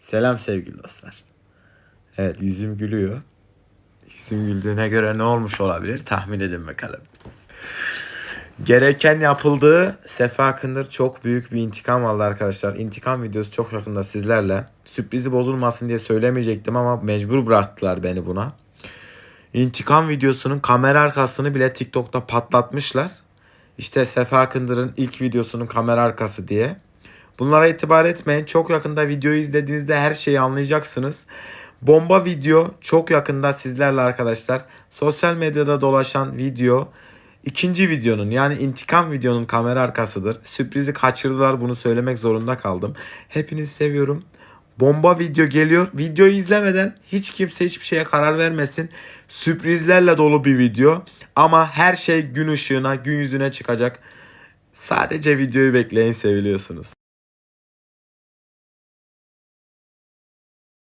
Selam sevgili dostlar. Evet yüzüm gülüyor. Yüzüm güldüğüne göre ne olmuş olabilir tahmin edin bakalım. Gereken yapıldığı Sefa Kındır çok büyük bir intikam aldı arkadaşlar. İntikam videosu çok yakında sizlerle. Sürprizi bozulmasın diye söylemeyecektim ama mecbur bıraktılar beni buna. İntikam videosunun kamera arkasını bile TikTok'ta patlatmışlar. İşte Sefa Kındır'ın ilk videosunun kamera arkası diye. Bunlara itibar etmeyin. Çok yakında videoyu izlediğinizde her şeyi anlayacaksınız. Bomba video çok yakında sizlerle arkadaşlar. Sosyal medyada dolaşan video ikinci videonun yani intikam videonun kamera arkasıdır. Sürprizi kaçırdılar bunu söylemek zorunda kaldım. Hepinizi seviyorum. Bomba video geliyor. Videoyu izlemeden hiç kimse hiçbir şeye karar vermesin. Sürprizlerle dolu bir video. Ama her şey gün ışığına, gün yüzüne çıkacak. Sadece videoyu bekleyin seviliyorsunuz.